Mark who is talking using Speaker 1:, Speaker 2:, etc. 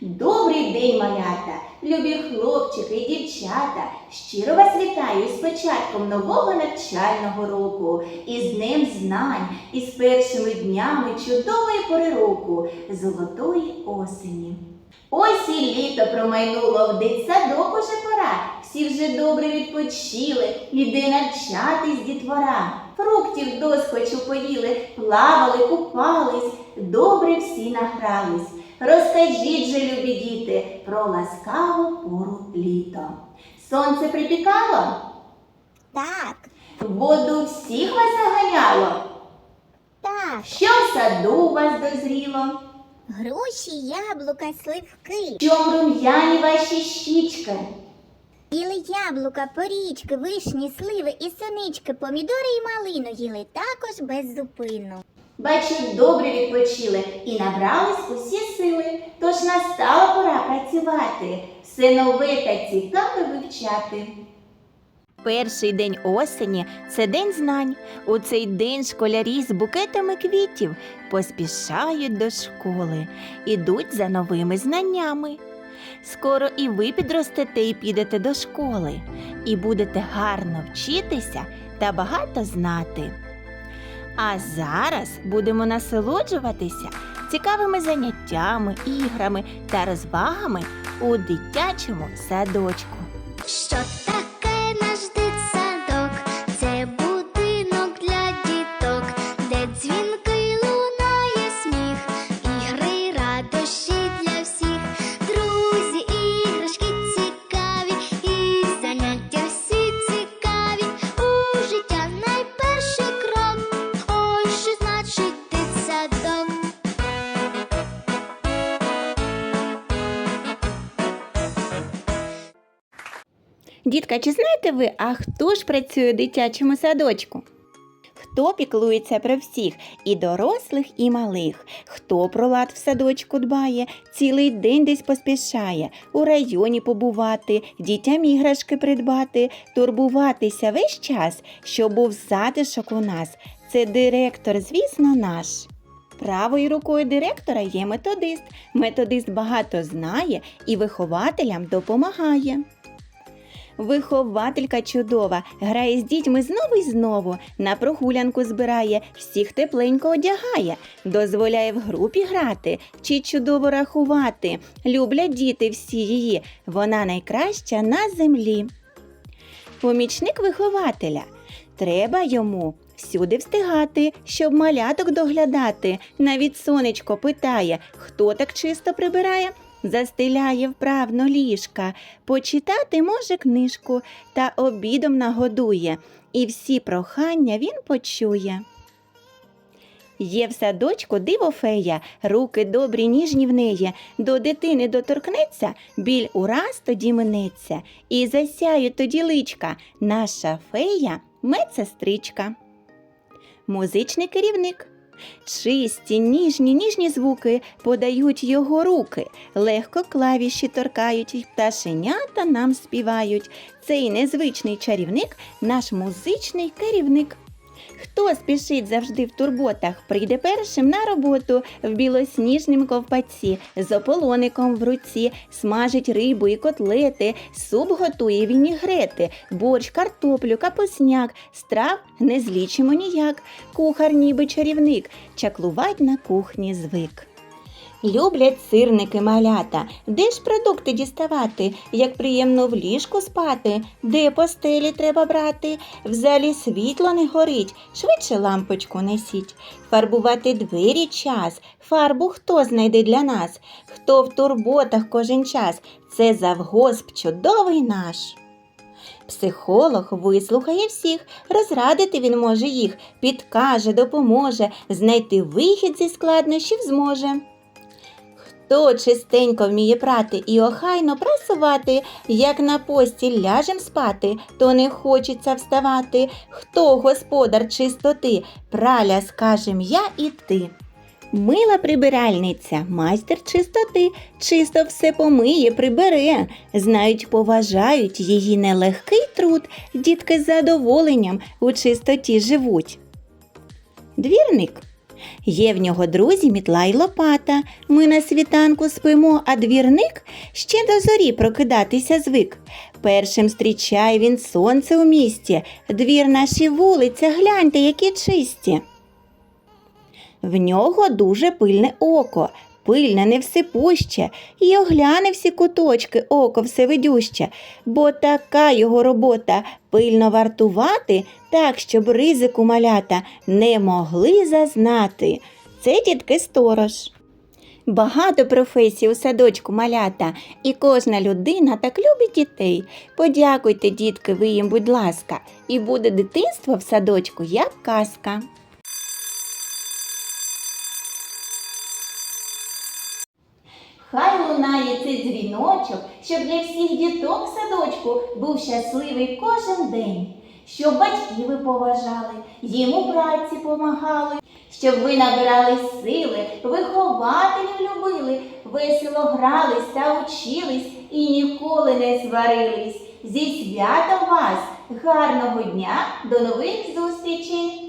Speaker 1: Добрий день, малята, любі хлопчики і дівчата. Щиро вас вітаю з початком нового навчального року, із Днем знань, і з першими днями чудової пори року, золотої осені. Ось і літо промайнуло, в дитсадок уже пора. Всі вже добре відпочили, іде навчатись дітвора. Фруктів досхочу поїли, плавали, купались, добре всі награлись. Розкажіть же, любі діти, про ласкаву пору літо. Сонце припікало,
Speaker 2: Так,
Speaker 1: воду всіх вас заганяло.
Speaker 2: так.
Speaker 1: Що в саду у вас дозріло?
Speaker 2: Груші, яблука, сливки.
Speaker 1: Чом рум'яні ваші щічки?
Speaker 2: Їли яблука, порічки, вишні, сливи і синички, помідори і малину їли також без зупину.
Speaker 1: Бачу, добре відпочили і набрались усі сили, тож настала пора працювати, все нове та цікаве вивчати. Перший день осені це день знань. У цей день школярі з букетами квітів поспішають до школи, ідуть за новими знаннями. Скоро і ви підростете і підете до школи, і будете гарно вчитися та багато знати. А зараз будемо насолоджуватися цікавими заняттями, іграми та розвагами у дитячому садочку.
Speaker 2: Що таке
Speaker 1: Дітка, чи знаєте ви, а хто ж працює у дитячому садочку? Хто піклується про всіх і дорослих, і малих? Хто про лад в садочку дбає, цілий день десь поспішає, у районі побувати, дітям іграшки придбати, турбуватися весь час, щоб був затишок у нас. Це директор, звісно, наш. Правою рукою директора є методист. Методист багато знає і вихователям допомагає. Вихователька чудова, грає з дітьми знову й знову, на прогулянку збирає, всіх тепленько одягає, дозволяє в групі грати, вчить чудово рахувати. Люблять діти всі її, вона найкраща на землі. Помічник вихователя. Треба йому всюди встигати, щоб маляток доглядати. Навіть сонечко питає, хто так чисто прибирає. Застеляє вправно ліжка, почитати може книжку та обідом нагодує, і всі прохання він почує. Є в садочку диво фея, руки добрі ніжні в неї, до дитини доторкнеться, біль ураз тоді минеться, і засяють тоді личка, наша фея медсестричка. Музичний керівник. Чисті, ніжні, ніжні звуки подають його руки, легко клавіші торкають, пташенята нам співають. Цей незвичний чарівник наш музичний керівник. Хто спішить завжди в турботах, прийде першим на роботу в білосніжнім ковпаці, з ополоником в руці, смажить рибу і котлети, суп готує вінігрети, борщ, картоплю, капусняк, страв не злічимо ніяк. Кухар ніби чарівник, чаклувать на кухні звик. Люблять сирники малята, де ж продукти діставати, як приємно в ліжку спати, де постелі треба брати, в залі світло не горить, швидше лампочку несіть. Фарбувати двері час, фарбу хто знайде для нас, хто в турботах кожен час, це завгосп чудовий наш. Психолог вислухає всіх, розрадити він може їх, підкаже, допоможе, знайти вихід зі складнощів зможе. Хто чистенько вміє прати і охайно прасувати, як на постіль ляжем спати, то не хочеться вставати. Хто господар чистоти, праля скажем я і ти. Мила прибиральниця, майстер чистоти, чисто все помиє, прибере. Знають, поважають її нелегкий труд, дітки з задоволенням у чистоті живуть. Двірник Є в нього друзі мітла й лопата. Ми на світанку спимо, а двірник ще до зорі прокидатися звик. Першим зустрічає він сонце у місті, двір наші вулиця, гляньте, які чисті. В нього дуже пильне око, пильне не всипуще, і огляне всі куточки, око всевидюще, бо така його робота пильно вартувати, так, щоб ризику малята не могли зазнати. Це дітки сторож. Багато професій у садочку малята, і кожна людина так любить дітей. Подякуйте, дітки, ви їм, будь ласка, і буде дитинство в садочку як казка. Хай лунає цей дзвіночок, щоб для всіх діток садочку був щасливий кожен день, щоб батьки ви поважали, їм у праці помагали, щоб ви набирали сили, вихователів любили, весело грались та учились і ніколи не сварились. Зі святом вас! Гарного дня! До нових зустрічей!